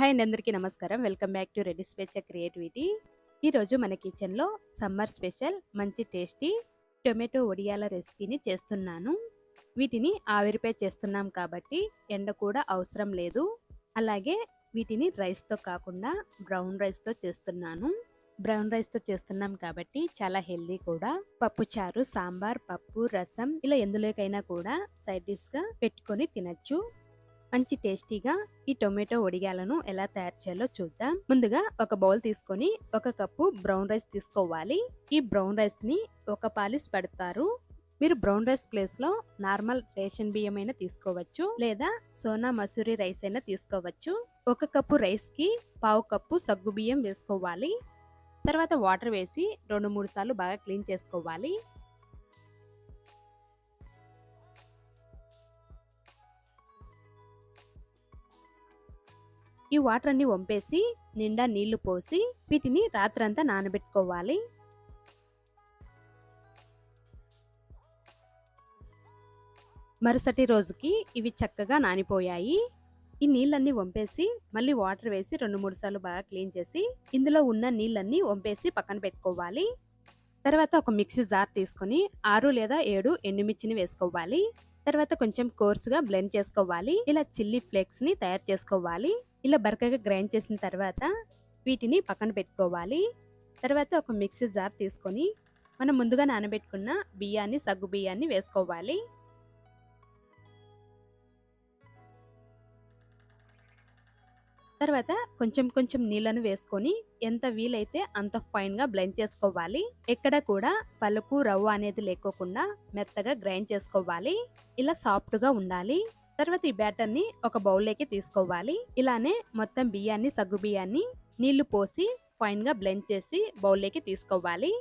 Hi అండి అందరికీ నమస్కారం. వెల్కమ్ బ్యాక్ టు రెడీ స్పెచర్ క్రియేటివిటీ. ఈరోజు మన కిచెన్లో సమ్మర్ స్పెషల్ మంచి టేస్టీ టొమాటో వడియాల రెసిపీని చేస్తున్నాను. వీటిని ఆవిరిపై చేస్తున్నాం కాబట్టి ఎండ కూడా అవసరం లేదు. అలాగే వీటిని రైస్తో కాకుండా బ్రౌన్ రైస్తో చేస్తున్నాను. బ్రౌన్ రైస్తో చేస్తున్నాం కాబట్టి చాలా హెల్దీ కూడా. పప్పు చారు సాంబార్ పప్పు రసం ఇలా ఎందులోకైనా కూడా సైడ్ డిష్గా పెట్టుకొని తినచ్చు. మంచి టేస్టీగా ఈ టొమాటో ఒడిగాలను ఎలా తయారు చేయాలో చూద్దాం. ముందుగా ఒక బౌల్ తీసుకొని ఒక కప్పు బ్రౌన్ రైస్ తీసుకోవాలి. ఈ బ్రౌన్ రైస్ని ఒక పాలిస్ పెడతారు. మీరు బ్రౌన్ రైస్ ప్లేస్లో నార్మల్ రేషన్ బియ్యం అయినా తీసుకోవచ్చు లేదా సోనా మసూరి రైస్ అయినా తీసుకోవచ్చు. ఒక కప్పు రైస్కి పావు కప్పు సగ్గు బియ్యం వేసుకోవాలి. తర్వాత వాటర్ వేసి రెండు మూడు సార్లు బాగా క్లీన్ చేసుకోవాలి. ఈ వాటర్ అన్ని వంపేసి నిండా నీళ్ళు పోసి వీటిని రాత్రంతా నానబెట్టుకోవాలి. మరుసటి రోజుకి ఇవి చక్కగా నానిపోయాయి. ఈ నీళ్ళన్నీ వంపేసి మళ్ళీ వాటర్ వేసి రెండు మూడు సార్లు బాగా క్లీన్ చేసి ఇందులో ఉన్న నీళ్ళన్నీ వంపేసి పక్కన పెట్టుకోవాలి. తర్వాత ఒక మిక్సీ జార్ తీసుకొని ఆరు లేదా ఏడు ఎండుమిర్చిని వేసుకోవాలి. తర్వాత కొంచెం కోర్సుగా బ్లెండ్ చేసుకోవాలి. ఇలా చిల్లీ ఫ్లేక్స్ని తయారు చేసుకోవాలి. ఇలా బరకగా గ్రైండ్ చేసిన తర్వాత వీటిని పక్కన పెట్టుకోవాలి. తర్వాత ఒక మిక్సీ జార్ తీసుకొని మనం ముందుగా నానబెట్టుకున్న బియ్యాన్ని సగ్గు బియ్యాన్ని వేసుకోవాలి. తర్వాత కొంచెం కొంచెం నీళ్ళను వేసుకొని ఎంత వీలైతే అంత ఫైన్గా బ్లెండ్ చేసుకోవాలి. ఎక్కడ కూడా పలుపు రవ్వ అనేది లేకోకుండా మెత్తగా గ్రైండ్ చేసుకోవాలి. ఇలా సాఫ్ట్గా ఉండాలి. తర్వాత ఈ బ్యాటర్ని ఒక బౌల్లోకి తీసుకోవాలి. ఇలానే మొత్తం బియ్యాన్ని సగ్గు బియ్యాన్ని నీళ్ళు పోసి ఫైన్గా బ్లెండ్ చేసి బౌల్లోకి తీసుకోవాలి.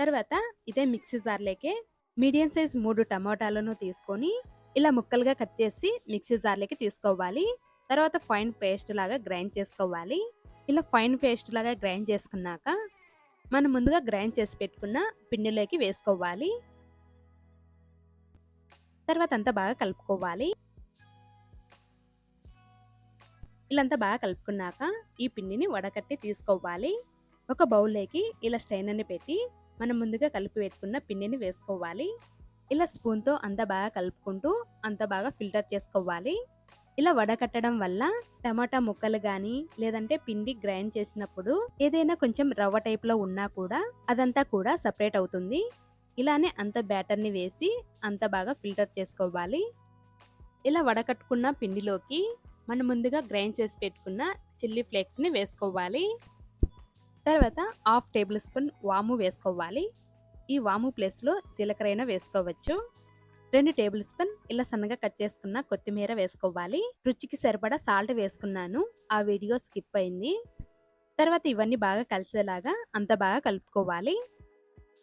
తర్వాత ఇదే మిక్సీ జార్లోకి మీడియం సైజ్ మూడు టమాటాలను తీసుకొని ఇలా ముక్కలుగా కట్ చేసి మిక్సీ జార్లోకి తీసుకోవాలి. తర్వాత ఫైన్ పేస్ట్ లాగా గ్రైండ్ చేసుకోవాలి. ఇలా ఫైన్ పేస్ట్ లాగా గ్రైండ్ చేసుకున్నాక మనం ముందుగా గ్రైండ్ చేసి పెట్టుకున్న పిండిలోకి వేసుకోవాలి. తర్వాత అంతా బాగా కలుపుకోవాలి. ఇలాంతా బాగా కలుపుకున్నాక ఈ పిండిని వడకట్టి తీసుకోవాలి. ఒక బౌల్లోకి ఇలా స్టైనర్ని పెట్టి మనం ముందుగా కలిపి పెట్టుకున్న పిండిని వేసుకోవాలి. ఇలా స్పూన్తో అంత బాగా కలుపుకుంటూ అంత బాగా ఫిల్టర్ చేసుకోవాలి. ఇలా వడకట్టడం వల్ల టమాటా ముక్కలు కానీ లేదంటే పిండి గ్రైండ్ చేసినప్పుడు ఏదైనా కొంచెం రవ్వ టైప్లో ఉన్నా కూడా అదంతా కూడా సపరేట్ అవుతుంది. ఇలానే అంత బ్యాటర్ని వేసి అంత బాగా ఫిల్టర్ చేసుకోవాలి. ఇలా వడకట్టుకున్న పిండిలోకి మనం ముందుగా గ్రైండ్ చేసి పెట్టుకున్న చిల్లీ ఫ్లేక్స్ని వేసుకోవాలి. తర్వాత హాఫ్ టేబుల్ స్పూన్ వాము వేసుకోవాలి. ఈ వాము ప్లేస్లో జీలకర్ర వేసుకోవచ్చు. రెండు టేబుల్ స్పూన్ ఇలా సన్నగా కట్ చేసుకున్న కొత్తిమీర వేసుకోవాలి. రుచికి సరిపడా సాల్ట్ వేసుకున్నాను. ఆ వీడియో స్కిప్ అయింది. తర్వాత ఇవన్నీ బాగా కలిసేలాగా అంత బాగా కలుపుకోవాలి.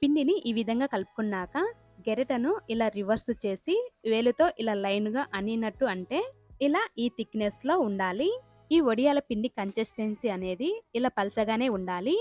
పిండిని ఈ విధంగా కలుపుకున్నాక గెరెటను ఇలా రివర్స్ చేసి వేలుతో ఇలా లైన్గా అనినట్టు అంటే ఇలా ఈ థిక్నెస్లో ఉండాలి. ఈ వడియాల పిండి కన్సిస్టెన్సీ అనేది ఇలా పల్చగానే ఉండాలి.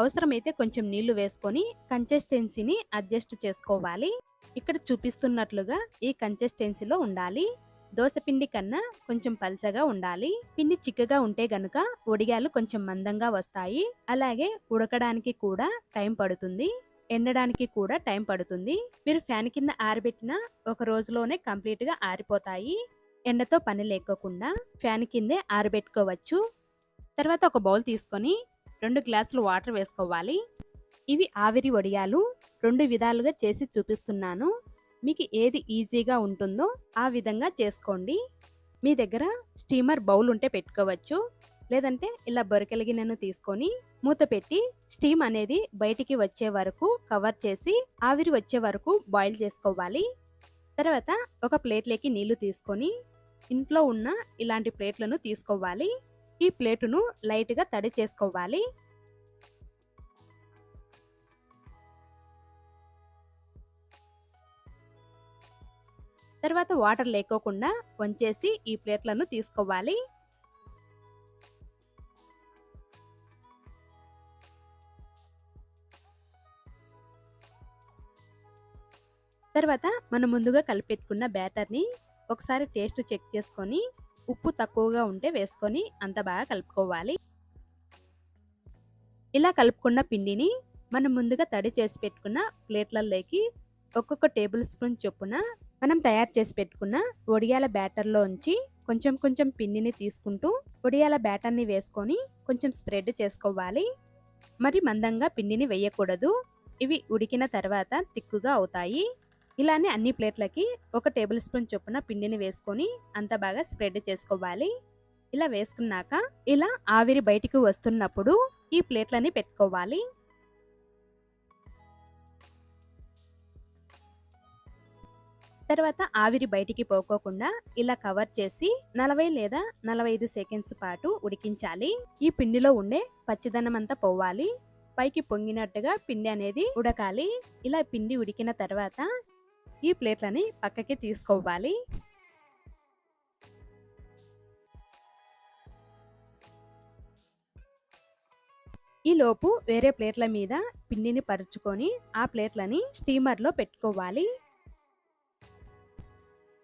అవసరమైతే కొంచెం నీళ్ళు వేసుకొని కన్సిస్టెన్సీని అడ్జస్ట్ చేసుకోవాలి. ఇక్కడ చూపిస్తున్నట్లుగా ఈ కన్సిస్టెన్సీలో ఉండాలి. దోశ పిండి కన్నా కొంచెం పల్చగా ఉండాలి. పిండి చిక్కగా ఉంటే గనుక వడియాలు కొంచెం మందంగా వస్తాయి. అలాగే ఉడకడానికి కూడా టైం పడుతుంది. ఎండడానికి కూడా టైం పడుతుంది. మీరు ఫ్యాన్ కింద ఆరబెట్టిన ఒక రోజులోనే కంప్లీట్గా ఆరిపోతాయి. ఎండతో పని లేకోకుండా ఫ్యాన్ కిందే ఆరబెట్టుకోవచ్చు. తర్వాత ఒక బౌల్ తీసుకొని రెండు గ్లాసులు వాటర్ వేసుకోవాలి. ఇవి ఆవిరి వడియాలు. రెండు విధాలుగా చేసి చూపిస్తున్నాను. మీకు ఏది ఈజీగా ఉంటుందో ఆ విధంగా చేసుకోండి. మీ దగ్గర స్టీమర్ బౌల్ ఉంటే పెట్టుకోవచ్చు. లేదంటే ఇలా బొరకెలిగినను తీసుకొని మూత పెట్టి స్టీమ్ అనేది బయటికి వచ్చే వరకు కవర్ చేసి ఆవిరి వచ్చే వరకు బాయిల్ చేసుకోవాలి. తర్వాత ఒక ప్లేట్లోకి నీళ్ళు తీసుకొని ఇంట్లో ఉన్న ఇలాంటి ప్లేట్లను తీసుకోవాలి. ఈ ప్లేటును లైట్గా తడి చేసుకోవాలి. తర్వాత వాటర్ లేకోకుండా వంచేసి ఈ ప్లేట్లను తీసుకోవాలి. తర్వాత మనం ముందుగా కలిపెట్టుకున్న బ్యాటర్ని ఒకసారి టేస్ట్ చెక్ చేసుకొని ఉప్పు తక్కువగా ఉంటే వేసుకొని అంత బాగా కలుపుకోవాలి. ఇలా కలుపుకున్న పిండిని మనం ముందుగా తడి చేసి పెట్టుకున్న ప్లేట్లలోకి ఒక్కొక్క టేబుల్ స్పూన్ చొప్పున మనం తయారు చేసి పెట్టుకున్న వడియాల బ్యాటర్లో ఉంచి కొంచెం కొంచెం పిండిని తీసుకుంటూ వడియాల బ్యాటర్ని వేసుకొని కొంచెం స్ప్రెడ్ చేసుకోవాలి. మరి మందంగా పిండిని వేయకూడదు. ఇవి ఉడికిన తర్వాత తిక్కుగా అవుతాయి. ఇలానే అన్ని ప్లేట్లకి ఒక టేబుల్ స్పూన్ చొప్పున పిండిని వేసుకొని అంత బాగా స్ప్రెడ్ చేసుకోవాలి. ఇలా వేసుకున్నాక ఇలా ఆవిరి బయటికి వస్తున్నప్పుడు ఈ ప్లేట్లని పెట్టుకోవాలి. తర్వాత ఆవిరి బయటికి పోకోకుండా ఇలా కవర్ చేసి నలభై లేదా నలభై ఐదు సెకండ్స్ పాటు ఉడికించాలి. ఈ పిండిలో ఉండే పచ్చిదనం అంతా పోవాలి. పైకి పొంగినట్టుగా పిండి అనేది ఉడకాలి. ఇలా పిండి ఉడికిన తర్వాత ఈ ప్లేట్లని పక్కకి తీసుకోవాలి. ఈ లోపు వేరే ప్లేట్ల మీద పిండిని పరుచుకొని ఆ ప్లేట్లని స్టీమర్లో పెట్టుకోవాలి.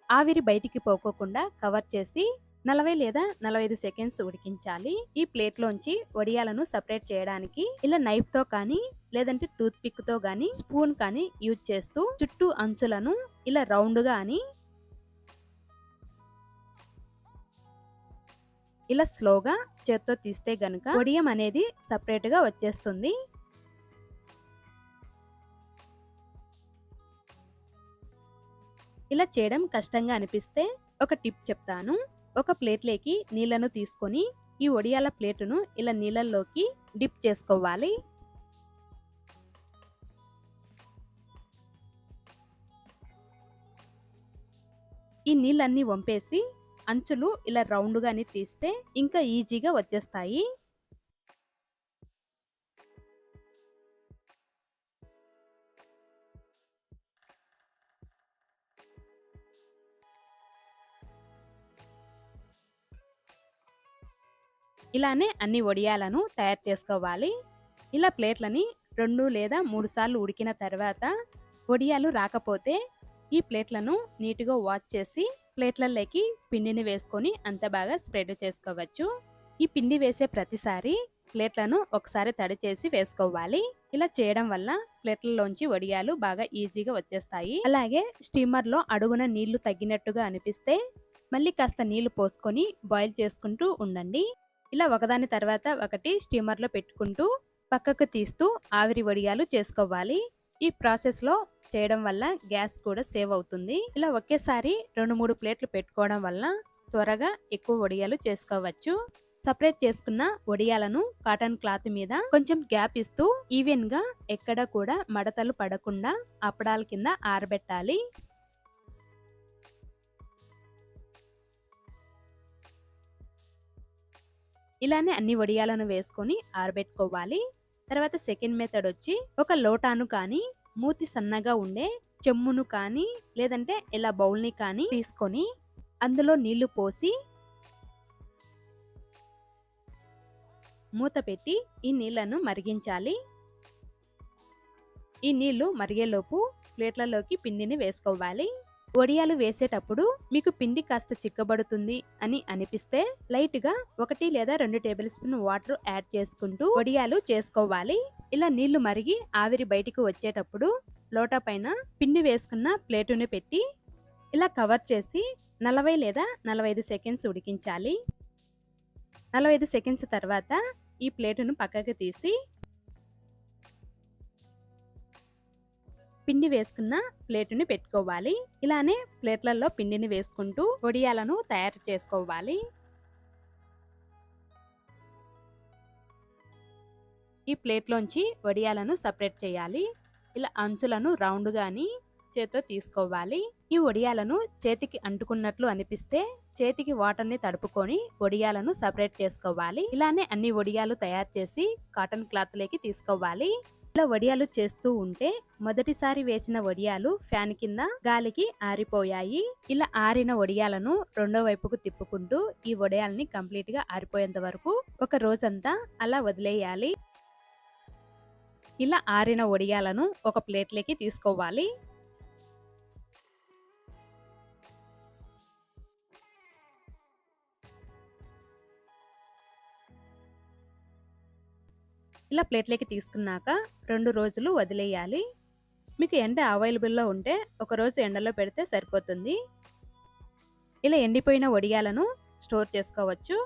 ఆవిరి బయటికి పోకోకుండా కవర్ చేసి నలభై లేదా నలభై ఐదు సెకండ్స్ ఉడికించాలి. ఈ ప్లేట్లోంచి వడియాలను సపరేట్ చేయడానికి ఇలా నైఫ్తో కానీ లేదంటే టూత్ పిక్తో కానీ స్పూన్ కానీ యూజ్ చేస్తూ చుట్టూ అంచులను ఇలా రౌండ్గా అని ఇలా స్లోగా చేత్తో తీస్తే గనుక వడియం అనేది సపరేట్గా వచ్చేస్తుంది. ఇలా చేయడం కష్టంగా అనిపిస్తే ఒక టిప్ చెప్తాను. ఒక ప్లేట్లోకి నీళ్ళను తీసుకొని ఈ ఒడియాల ప్లేటును ఇలా నీళ్ళల్లోకి డిప్ చేసుకోవాలి. ఈ నీళ్ళన్నీ వంపేసి అంచులు ఇలా రౌండ్గాని తీస్తే ఇంకా ఈజీగా వచ్చేస్తాయి. ఇలానే అన్ని వడియాలను తయారు చేసుకోవాలి. ఇలా ప్లేట్లని రెండు లేదా మూడు సార్లు ఉడికిన తర్వాత వడియాలు రాకపోతే ఈ ప్లేట్లను నీట్గా వాష్ చేసి ప్లేట్లలోకి పిండిని వేసుకొని అంత బాగా స్ప్రెడ్ చేసుకోవచ్చు. ఈ పిండి వేసే ప్రతిసారి ప్లేట్లను ఒకసారి తడి చేసి వేసుకోవాలి. ఇలా చేయడం వల్ల ప్లేట్లలోంచి వడియాలు బాగా ఈజీగా వచ్చేస్తాయి. అలాగే స్టీమర్లో అడుగున నీళ్ళు తగ్గినట్టుగా అనిపిస్తే మళ్ళీ కాస్త నీళ్ళు పోసుకొని బాయిల్ చేసుకుంటూ ఉండండి. ఇలా ఒకదాని తర్వాత ఒకటి స్టీమర్లో పెట్టుకుంటూ పక్కకు తీస్తూ ఆవిరి వడియాలు చేసుకోవాలి. ఈ ప్రాసెస్లో చేయడం వల్ల గ్యాస్ కూడా సేవ్ అవుతుంది. ఇలా ఒకేసారి రెండు మూడు ప్లేట్లు పెట్టుకోవడం వల్ల త్వరగా ఎక్కువ వడియాలు చేసుకోవచ్చు. సపరేట్ చేసుకున్న వడియాలను కాటన్ క్లాత్ మీద కొంచెం గ్యాప్ ఇస్తూ ఈవెన్గా ఎక్కడ కూడా మడతలు పడకుండా అప్పడాల కింద ఆరబెట్టాలి. ఇలానే అన్ని వడియాలను వేసుకొని ఆరబెట్టుకోవాలి. తర్వాత సెకండ్ మెథడ్ వచ్చి ఒక లోటాను కానీ మూతి సన్నగా ఉండే చెమ్మును కానీ లేదంటే ఇలా బౌల్ని కానీ తీసుకొని అందులో నీళ్ళు పోసి మూత పెట్టి ఈ నీళ్ళను మరిగించాలి. ఈ నీళ్ళు మరిగేలోపు ప్లేట్లలోకి పిండిని వేసుకోవాలి. వడియాలు వేసేటప్పుడు మీకు పిండి కాస్త చిక్కబడుతుంది అని అనిపిస్తే లైట్గా ఒకటి లేదా రెండు టేబుల్ స్పూన్ వాటర్ యాడ్ చేసుకుంటూ వడియాలు చేసుకోవాలి. ఇలా నీళ్ళు మరిగి ఆవిరి బయటికి వచ్చేటప్పుడు లోటా పైన పిండి వేసుకున్న ప్లేటుని పెట్టి ఇలా కవర్ చేసి నలభై లేదా నలభై ఐదు సెకండ్స్ ఉడికించాలి. నలభై ఐదు సెకండ్స్ తర్వాత ఈ ప్లేటును పక్కకి తీసి పిండి వేసుకున్న ప్లేటుని పెట్టుకోవాలి. ఇలానే ప్లేట్లలో పిండిని వేసుకుంటూ వడియాలను తయారు చేసుకోవాలి. ఈ ప్లేట్లోంచి వడియాలను సపరేట్ చేయాలి. ఇలా అంచులను రౌండ్ గాని చేత్తో తీసుకోవాలి. ఈ వడియాలను చేతికి అంటుకున్నట్లు అనిపిస్తే చేతికి వాటర్ని తడుపుకొని వడియాలను సపరేట్ చేసుకోవాలి. ఇలానే అన్ని వడియాలు తయారు చేసి కాటన్ క్లాత్ లేకి తీసుకోవాలి. ఇలా వడియాలు చేస్తూ ఉంటే మొదటిసారి వేసిన వడియాలు ఫ్యాన్ కింద గాలికి ఆరిపోయాయి. ఇలా ఆరిన వడియాలను రెండో వైపుకు తిప్పుకుంటూ ఈ వడియాలని కంప్లీట్గా ఆరిపోయేంత వరకు ఒక రోజంతా అలా వదిలేయాలి. ఇలా ఆరిన వడియాలను ఒక ప్లేట్లోకి తీసుకోవాలి. ఇలా ప్లేట్లోకి తీసుకున్నాక రెండు రోజులు వదిలేయాలి. మీకు ఎండ అవైలబుల్లో ఉంటే ఒకరోజు ఎండలో పెడితే సరిపోతుంది. ఇలా ఎండిపోయిన వడియాలను స్టోర్ చేసుకోవచ్చు.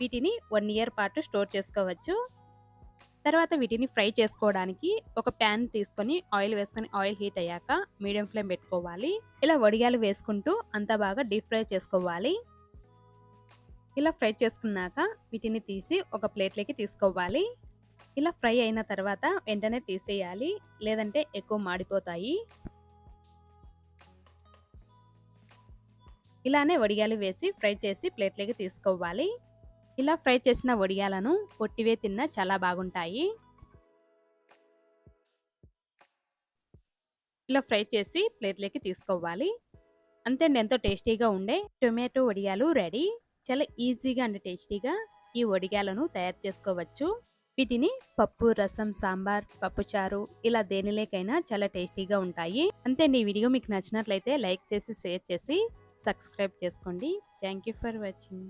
వీటిని వన్ ఇయర్ పాటు స్టోర్ చేసుకోవచ్చు. తర్వాత వీటిని ఫ్రై చేసుకోవడానికి ఒక ప్యాన్ తీసుకొని ఆయిల్ వేసుకొని ఆయిల్ హీట్ అయ్యాక మీడియం ఫ్లేమ్ పెట్టుకోవాలి. ఇలా వడియాలు వేసుకుంటూ అంతా బాగా డీప్ ఫ్రై చేసుకోవాలి. ఇలా ఫ్రై చేసుకున్నాక వీటిని తీసి ఒక ప్లేట్లోకి తీసుకోవాలి. ఇలా ఫ్రై అయిన తర్వాత వెంటనే తీసేయాలి. లేదంటే ఎక్కువ మాడిపోతాయి. ఇలానే వడియాలు వేసి ఫ్రై చేసి ప్లేట్లోకి తీసుకోవాలి. ఇలా ఫ్రై చేసిన వడియాలను పొట్టివే తిన్నా చాలా బాగుంటాయి. ఇలా ఫ్రై చేసి ప్లేట్లోకి తీసుకోవాలి. అంతేండి ఎంతో టేస్టీగా ఉండే టొమాటో వడియాలు రెడీ. చాలా ఈజీగా అండ్ టేస్టీగా ఈ వడియాలను తయారు చేసుకోవచ్చు. వీటిని పప్పు రసం సాంబార్ పప్పుచారు ఇలా దేనిలేకైనా చాలా టేస్టీగా ఉంటాయి. అంతే ఈ వీడియో మీకు నచ్చినట్లయితే లైక్ చేసి షేర్ చేసి సబ్స్క్రైబ్ చేసుకోండి. Thank you for watching.